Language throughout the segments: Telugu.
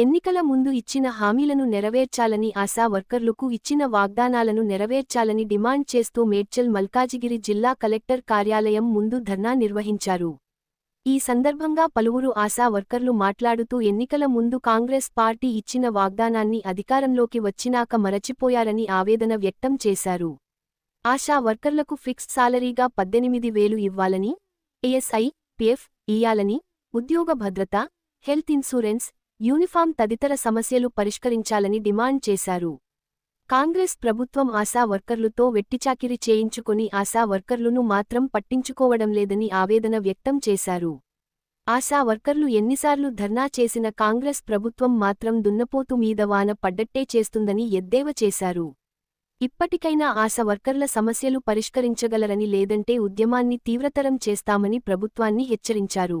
ఎన్నికల ముందు ఇచ్చిన హామీలను నెరవేర్చాలని ఆశా వర్కర్లకు ఇచ్చిన వాగ్దానాలను నెరవేర్చాలని డిమాండ్ చేస్తూ మేడ్చల్ మల్కాజిగిరి జిల్లా కలెక్టర్ కార్యాలయం ముందు ధర్నా నిర్వహించారు. ఈ సందర్భంగా పలువురు ఆశా వర్కర్లు మాట్లాడుతూ ఎన్నికల ముందు కాంగ్రెస్ పార్టీ ఇచ్చిన వాగ్దానాన్ని అధికారంలోకి వచ్చినాక మరచిపోయారని ఆవేదన వ్యక్తం చేశారు. ఆశా వర్కర్లకు ఫిక్స్డ్ సాలరీగా పద్దెనిమిది వేలు ఇవ్వాలని ఏఎస్ఐ పిఎఫ్ ఇయ్యాలని ఉద్యోగ భద్రత హెల్త్ ఇన్సూరెన్స్ యూనిఫామ్ తదితర సమస్యలు పరిష్కరించాలని డిమాండ్ చేశారు. కాంగ్రెస్ ప్రభుత్వం ఆశా వర్కర్లుతో వెట్టిచాకిరి చేయించుకొని ఆశా వర్కర్లును మాత్రం పట్టించుకోవడం లేదని ఆవేదన వ్యక్తం చేశారు. ఆశా వర్కర్లు ఎన్నిసార్లు ధర్నా చేసిన కాంగ్రెస్ ప్రభుత్వం మాత్రం దున్నపోతు మీద వాన పడ్డట్టే చేస్తుందని ఎద్దేవ చేశారు. ఇప్పటికైనా ఆశా వర్కర్ల సమస్యలు పరిష్కరించగలరని లేదంటే ఉద్యమాన్ని తీవ్రతరం చేస్తామని ప్రభుత్వాన్ని హెచ్చరించారు.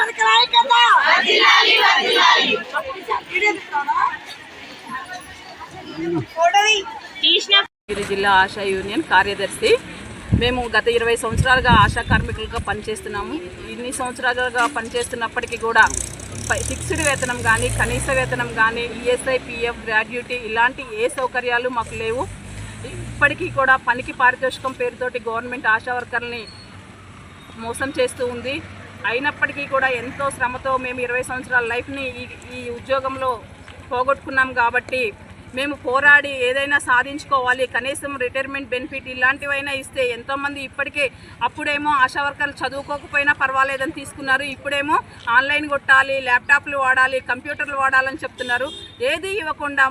జిల్లా ఆశా యూనియన్ కార్యదర్శి. మేము గత ఇరవై సంవత్సరాలుగా ఆశా కార్మికులుగా పనిచేస్తున్నాము. ఇన్ని సంవత్సరాలుగా పనిచేస్తున్నప్పటికీ కూడా ఫిక్స్డ్ వేతనం కానీ కనీస వేతనం కానీ ఈఎస్ఐ పిఎఫ్ గ్రాడ్యుటీ ఇలాంటి ఏ సౌకర్యాలు మాకు లేవు. ఇప్పటికీ కూడా పనికి పారితోషికం పేరుతోటి గవర్నమెంట్ ఆశా వర్కర్ని మోసం చేస్తూ ఉంది. అయినప్పటికీ కూడా ఎంతో శ్రమతో మేము ఇరవై సంవత్సరాల లైఫ్ని ఈ ఈ ఉద్యోగంలో పోగొట్టుకున్నాం కాబట్టి మేము పోరాడి ఏదైనా సాధించుకోవాలి కనీసం రిటైర్మెంట్ బెనిఫిట్ ఇలాంటివైనా ఇస్తే ఎంతోమంది ఇప్పటికే అప్పుడేమో ఆశా వర్కర్లు చదువుకోకపోయినా పర్వాలేదని తీసుకున్నారు. ఇప్పుడేమో ఆన్లైన్ కొట్టాలి ల్యాప్టాప్లు వాడాలి కంప్యూటర్లు వాడాలని చెప్తున్నారు. ఏది ఇవ్వకుండా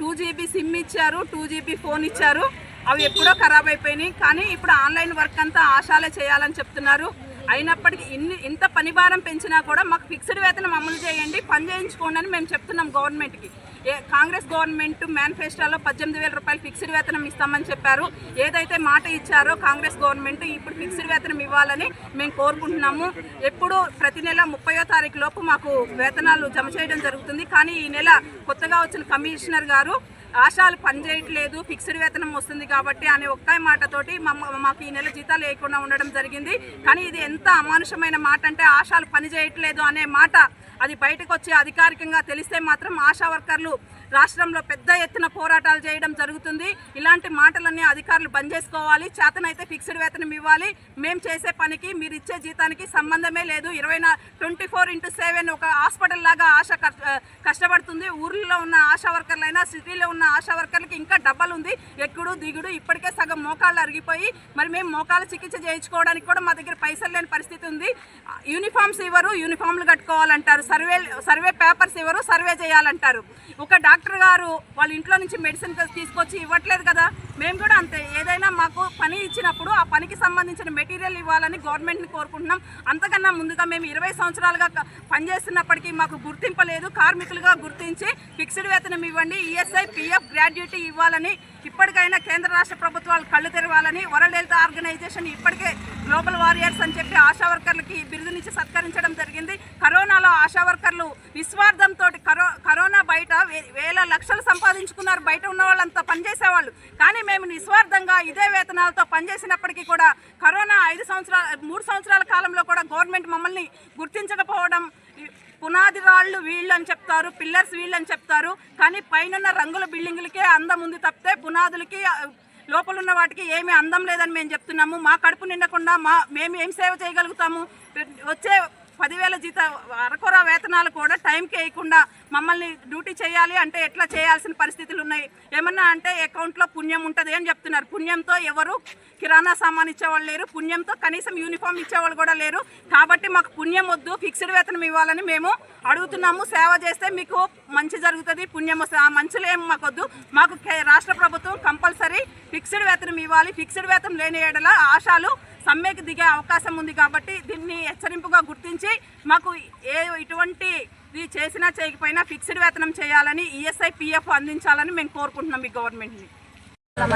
టూ జీబీ సిమ్ ఇచ్చారు టూ జీబీ ఫోన్ ఇచ్చారు అవి ఎప్పుడో ఖరాబ్ అయిపోయినాయి. కానీ ఇప్పుడు ఆన్లైన్ వర్క్ అంతా ఆశాలే చేయాలని చెప్తున్నారు. అయినప్పటికీ ఇన్ని ఇంత పనిభారం పెంచినా కూడా మాకు ఫిక్స్డ్ వేతనం అమలు చేయండి పని చేయించుకోండి అని మేము చెప్తున్నాం గవర్నమెంట్కి. ఏ కాంగ్రెస్ గవర్నమెంట్ మేనిఫెస్టోలో పద్దెనిమిది వేల రూపాయలు ఫిక్స్డ్ వేతనం ఇస్తామని చెప్పారు. ఏదైతే మాట ఇచ్చారో కాంగ్రెస్ గవర్నమెంట్ ఇప్పుడు ఫిక్స్డ్ వేతనం ఇవ్వాలని మేము కోరుకుంటున్నాము. ఎప్పుడు ప్రతి నెల ముప్పయో తారీఖు లోపు మాకు వేతనాలు జమ చేయడం జరుగుతుంది. కానీ ఈ నెల కొత్తగా వచ్చిన కమిషనర్ గారు ఆశాలు పనిచేయట్లేదు ఫిక్స్డ్ వేతనం వస్తుంది కాబట్టి అనే ఒక్క మాటతోటి మాకు ఈ నెల జీతాలు లేకుండా ఉండడం జరిగింది. కానీ ఇది ఎంత అమానుషమైన మాట అంటే ఆశాలు పనిచేయట్లేదు అనే మాట. అది బయటకు వచ్చి అధికారికంగా తెలిస్తే మాత్రం ఆశా వర్కర్లు రాష్ట్రంలో పెద్ద ఎత్తున పోరాటాలు చేయడం జరుగుతుంది. ఇలాంటి మాటలన్నీ అధికారులు బంద్ చేసుకోవాలి. చేతనైతే ఫిక్స్డ్ వేతనం ఇవ్వాలి. మేము చేసే పనికి మీరు ఇచ్చే జీతానికి సంబంధమే లేదు. ఇరవై నా ట్వంటీ ఫోర్ ఇంటూ సెవెన్ ఒక హాస్పిటల్ లాగా ఆశ కష్ట- కష్టపడుతుంది. ఊర్లో ఉన్న ఆశా వర్కర్లైనా సిటీలో ఉన్న ఆశా వర్కర్లకి ఇంకా డబ్బలు ఉంది. ఎక్కుడు దిగుడు ఇప్పటికే సగం మోకాళ్ళు అరిగిపోయి మరి మేము మోకాళ్ళు చికిత్స చేయించుకోవడానికి కూడా మా దగ్గర పైసలు లేని పరిస్థితి ఉంది. యూనిఫామ్స్ ఇవ్వరు యూనిఫామ్లు కట్టుకోవాలంటారు. సర్వే సర్వే పేపర్స్ ఇవ్వరు సర్వే చేయాలంటారు. ఒక డాక్టర్ గారు వాళ్ళ ఇంట్లో నుంచి మెడిసిన్ తీసుకొచ్చి ఇవ్వట్లేదు కదా. మేము కూడా అంతే. ఏదైనా మాకు పని ఇచ్చినప్పుడు ఆ పనికి సంబంధించిన మెటీరియల్ ఇవ్వాలని గవర్నమెంట్ని కోరుకుంటున్నాం. అంతకన్నా ముందుగా మేము ఇరవై సంవత్సరాలుగా పనిచేస్తున్నప్పటికీ మాకు గుర్తింపలేదు కార్మికులుగా గుర్తించి ఫిక్స్డ్ వేతనం ఇవ్వండి. ఈఎస్ఐ పిఎఫ్ గ్రాడ్యుటీ ఇవ్వాలని ఇప్పటికైనా కేంద్ర రాష్ట్ర ప్రభుత్వాలు కళ్ళు తెరవాలని వరల్డ్ హెల్త్ ఆర్గనైజేషన్ ఇప్పటికే గ్లోబల్ వారియర్స్ అని చెప్పి ఆశా వర్కర్లకి బిరుదునిచ్చి సత్కరించడం జరిగింది. కరోనాలో ఆశా వర్కర్లు నిస్వార్థంతో కరో కరోనా బయట వే- వేల లక్షలు సంపాదించుకున్నారు. బయట ఉన్న వాళ్ళంతా పనిచేసేవాళ్ళు. కానీ మేము నిస్వార్థంగా ఇదే వేతనాలతో పనిచేసినప్పటికీ కూడా కరోనా ఐదు సంవత్సరాల మూడు సంవత్సరాల కాలంలో కూడా గవర్నమెంట్ మమ్మల్ని గుర్తించకపోవడం పునాది రాళ్ళు వీళ్ళు అని చెప్తారు పిల్లర్స్ వీళ్ళు అని చెప్తారు కానీ పైన రంగుల బిల్డింగులకే అందం ఉంది తప్పితే పునాదులకి లోపల ఉన్న వాటికి ఏమీ అందం లేదని మేము చెప్తున్నాము. మా కడుపు నిండకుండా మా మేము ఏం సేవ చేయగలుగుతాము? వచ్చే పదివేల జీత అరకొర వేతనాలు కూడా టైంకి వేయకుండా మమ్మల్ని డ్యూటీ చేయాలి అంటే ఎట్లా చేయాల్సిన పరిస్థితులు ఉన్నాయి? ఏమన్నా అంటే అకౌంట్లో పుణ్యం ఉంటుంది అని చెప్తున్నారు. పుణ్యంతో ఎవరు కిరాణా సామాన్ ఇచ్చేవాళ్ళు లేరు. పుణ్యంతో కనీసం యూనిఫామ్ ఇచ్చేవాళ్ళు కూడా లేరు. కాబట్టి మాకు పుణ్యం వద్దు ఫిక్స్డ్ వేతనం ఇవ్వాలని మేము అడుగుతున్నాము. సేవ చేస్తే మీకు మంచి జరుగుతుంది పుణ్యం వస్తుంది. ఆ మంచులు ఏం మాకు వద్దు. మాకు కే- రాష్ట్ర ప్రభుత్వం కంపల్సరీ ఫిక్స్డ్ వేతనం ఇవ్వాలి. ఫిక్స్డ్ వేతనం లేని ఏడల ఆశాలు సమ్మెకి దిగే అవకాశం ఉంది కాబట్టి దీన్ని హెచ్చరింపుగా గుర్తించి మాకు ఏ ఇటువంటి ఇది చేసినా చేయకపోయినా ఫిక్స్డ్ వేతనం చేయాలని ఈఎస్ఐ పిఎఫ్ అందించాలని మేము కోరుకుంటున్నాం ఈ గవర్నమెంట్ని.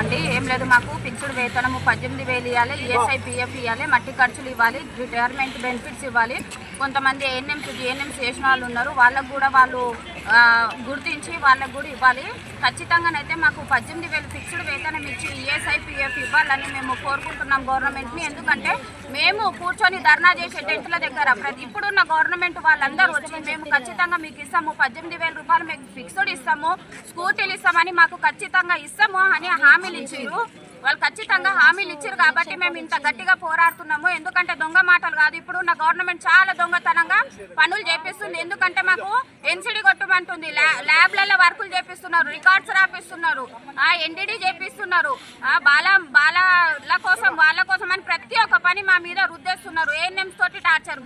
అండి ఏం లేదు మాకు ఫిక్స్డ్ వేతనము పద్దెనిమిది వేలు ఇవ్వాలి ఈఎస్ఐ పిఎఫ్ ఇవ్వాలి మట్టి ఖర్చులు ఇవ్వాలి రిటైర్మెంట్ బెనిఫిట్స్ ఇవ్వాలి. కొంతమంది ఏఎన్ఎంస్ జిఎన్ఎంస్ చేసిన వాళ్ళు ఉన్నారు. వాళ్ళకు కూడా వాళ్ళు గుర్తించి వాళ్ళకు కూడా ఇవ్వాలి. ఖచ్చితంగానైతే మాకు పద్దెనిమిది వేలు ఫిక్స్డ్ వేతనం ఇచ్చి ఈఎస్ఐపిఎఫ్ ఇవ్వాలని మేము కోరుకుంటున్నాం గవర్నమెంట్ని ఎందుకంటే మేము కూర్చొని ధర్నా చేసే టెంట్ల దగ్గర ప్రతి ఇప్పుడున్న గవర్నమెంట్ వాళ్ళందరూ వచ్చి మేము ఖచ్చితంగా మీకు ఇస్తాము. పద్దెనిమిది వేల రూపాయలు మీకు ఫిక్స్డ్ ఇస్తాము. స్కూటీలు ఇస్తామని మాకు ఖచ్చితంగా ఇస్తాము అని హామీలు ఇచ్చారు. వాళ్ళు ఖచ్చితంగా హామీలు ఇచ్చారు కాబట్టి మేము ఇంత గట్టిగా పోరాడుతున్నాము. ఎందుకంటే దొంగ మాటలు కాదు. ఇప్పుడు ఉన్న గవర్నమెంట్ చాలా దొంగతనంగా పనులు చేపిస్తుంది. ఎందుకంటే మాకు ఎన్సిడి కొట్టమంటుంది. ల్యాబ్లలో వర్కులు చేపిస్తున్నారు. రికార్డ్స్ రాపిస్తున్నారు. ఆ ఎన్డీడీ చేపిస్తున్నారు. ఆ బాల బాలల కోసం వాళ్ళ కోసం అని ప్రతి ఒక్క పని మా మీద రుద్దేస్తున్నారు. ఏఎన్ఎంస్ తోటి టార్చర్.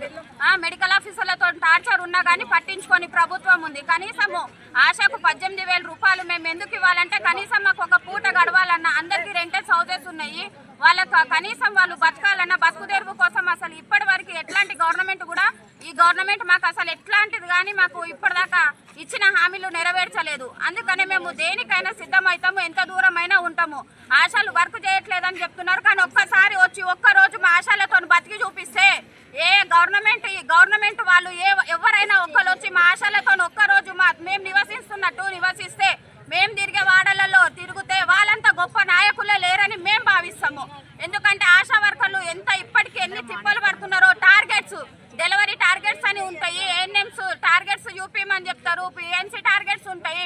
మెడికల్ ఆఫీసర్లతో టార్చర్ ఉన్నా కానీ పట్టించుకొని ప్రభుత్వం ఉంది. కనీసము ఆశకు పద్దెనిమిది వేల రూపాయలు మేము ఎందుకు ఇవ్వాలంటే కనీసం మాకు ఒక పూట గడవాలన్న అందరికీ రెంటెడ్ హౌసెస్ ఉన్నాయి. వాళ్ళకు కనీసం వాళ్ళు బతకాలన్న బతుకు తెరువు కోసం అసలు ఇప్పటి వరకు ఎట్లాంటి గవర్నమెంట్ కూడా ఈ గవర్నమెంట్ మాకు అసలు ఎట్లాంటిది కానీ మాకు ఇప్పటిదాకా ఇచ్చిన హామీలు నెరవేర్చలేదు. అందుకనే మేము దేనికైనా సిద్ధమవుతాము ఎంత దూరమైనా ఉంటాము. ఆశలు వర్క్ చేయట్లేదని చెప్తున్నారు. కానీ ఒక్కసారి వచ్చి ఒక్క రోజు మా ఆశలతో బతికి చూపిస్తే ఏ గవర్నమెంట్ ఈ గవర్నమెంట్ వాళ్ళు ఏ ఎవరైనా ఒక్కరు వచ్చి మా ఆశలతో ఒక్క రోజు మా మేము నివసిస్తున్నట్టు నివసిస్తే మేము తిరిగే వాడలలో తిరిగితే వాళ్ళంతా గొప్ప నాయకులే లేరని మేము భావిస్తాము ఎందుకంటే ఆశా వర్కర్లు ఎంత ఇప్పటికీ ఎన్ని తిప్పలు పడుతున్నారో టార్గెట్స్ డెలివరీ టార్గెట్స్ అని ఉంటాయి ఏఎన్ఎంస్ టార్గెట్స్ యూపీఎం చెప్తారు పిఎన్సీ టార్గెట్స్ ఉంటాయి.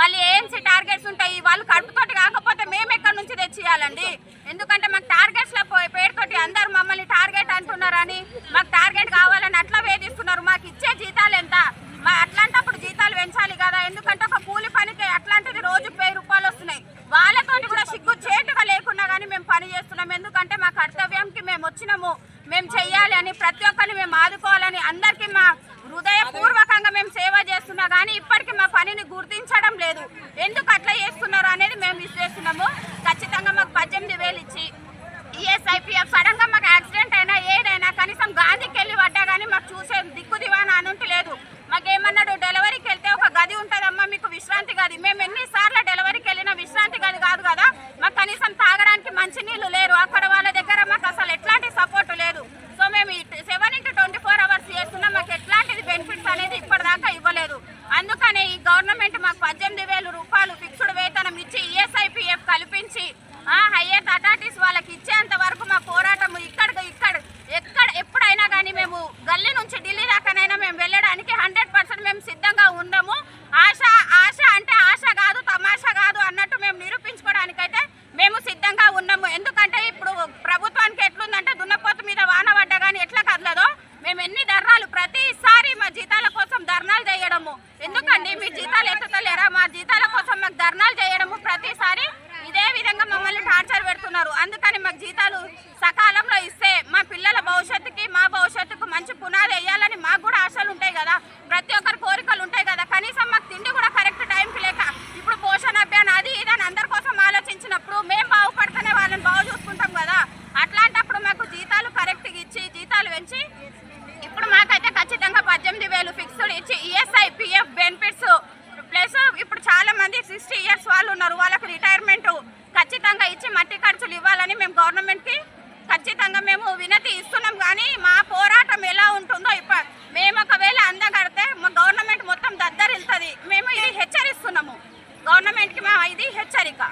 మళ్ళీ ఏఎంసీ టార్గెట్స్ ఉంటాయి. వాళ్ళు కడుపుతోటి కాకపోతే మేము ఎక్కడి నుంచి తెచ్చియాలండి ఎందుకంటే మాకు టార్గెట్స్లో పేరుతోటి అందరు మమ్మల్ని టార్గెట్ అంటున్నారని మాకు టార్గెట్ కావాలని అట్లా వేధిస్తున్నారు. మాకు ఇచ్చే జీతాలు ఎంత? మా అట్లాంటప్పుడు జీతాలు పెంచాలి కదా. ఎందుకంటే ఒక కూలి పనికి అట్లాంటిది రోజు వెయ్యి రూపాయలు వస్తున్నాయి. వాళ్ళతోటి కూడా సిగ్గు చేటుగా లేకుండా కానీ మేము పని చేస్తున్నాం. ఎందుకంటే మా కర్తవ్యంకి మేము వచ్చినాము. మేము చెయ్యాలి అని ప్రతి ఒక్కరిని మేము ఆదుకోవాలని అందరికీ మా హృదయపూర్వకంగా మేము సేవ చేస్తున్నా కానీ ఇప్పటికీ మా పనిని గుర్తించడం లేదు. ఎందుకు అట్లా చేస్తున్నారు అనేది మేము విశ్లేస్తున్నాము ఖచ్చితంగా మాకు పద్దెనిమిది వేలు ఇచ్చి ఈఎస్ఐపిఎఫ్ సడన్గా మాకు యాక్సిడెంట్ అయినా ఏదైనా కనీసం గాంధీకి వెళ్ళి పడ్డా కానీ మాకు చూసే దిక్కు దివాన అనుంటి లేదు. మాకేమన్నాడు డెలివరీకి వెళ్తే ఒక గది ఉంటుందమ్మా మీకు విశ్రాంతి గది. మేము ఎన్నిసార్లు డెలివరీకి వెళ్ళినా విశ్రాంతి గది కాదు కదా మాకు కనీసం తాగడానికి మంచి నీళ్ళు లేరు అక్కడ వాళ్ళ దగ్గర మాకు అసలు ఎట్లాంటి సపోర్ట్ లేదు సో మేము seven into twenty four hours చేస్తున్నాం మాకు ఎట్లాంటిది బెనిఫిట్స్ అనేది ఇప్పటిదాకా ఇవ్వలేదు అందుకనే ఈ గవర్నమెంట్ మాకు పద్దెనిమిది వేలు రూపాయలు ఫిక్స్డ్ వేతనం ఇచ్చి ఈఎస్ఐపిఎఫ్ కల్పించి హయ్యర్ అథారిటీస్ వాళ్ళకి ఇచ్చేంత వరకు మా పోరాటం ఇక్కడ ఇక్కడ ఎక్కడ ఎప్పుడైనా కానీ మేము గల్లీ నుంచి ఢిల్లీ దాకానైనా మేము వెళ్ళడానికి హండ్రెడ్ పర్సెంట్ మేము సిద్ధంగా ఉండము ఆశ ఆశ అంటే ఆశ కాదు తమాషా కాదు అన్నట్టు మేము నిరూపించుకోవడానికైతే మేము సిద్ధంగా ఉన్నాము ఎందుకంటే ఇప్పుడు ప్రభుత్వానికి ఎట్లుందంటే దున్నపోతు మీద వాన పడ్డా కానీ ఎట్లా కదలదో మేము ఎన్ని ధర్నాలు ప్రతిసారి మా జీతాల కోసం ధర్నాలు చేయడము ఎందుకండి? మీ జీతాలు ఎత్తుతలేరా మా జీతాల కోసం మాకు ధర్నాలు చేయడము ప్రతిసారి ఇదే విధంగా మమ్మల్ని టార్చర్ పెడుతున్నారు. అందుకని మాకు జీతాలు సకాలంలో ఇస్తారు. సిక్స్టీ ఇయర్స్ వాళ్ళు ఉన్నారు. వాళ్ళకు రిటైర్మెంట్ ఖచ్చితంగా ఇచ్చి మట్టి ఖర్చులు ఇవ్వాలని మేము గవర్నమెంట్కి ఖచ్చితంగా మేము వినతి ఇస్తున్నాం. కానీ మా పోరాటం ఎలా ఉంటుందో మేము ఒకవేళ అందగడితే మా గవర్నమెంట్ మొత్తం దద్దరిస్తుంది మేము ఇది హెచ్చరిస్తున్నాము. గవర్నమెంట్కి మా ఇది హెచ్చరిక.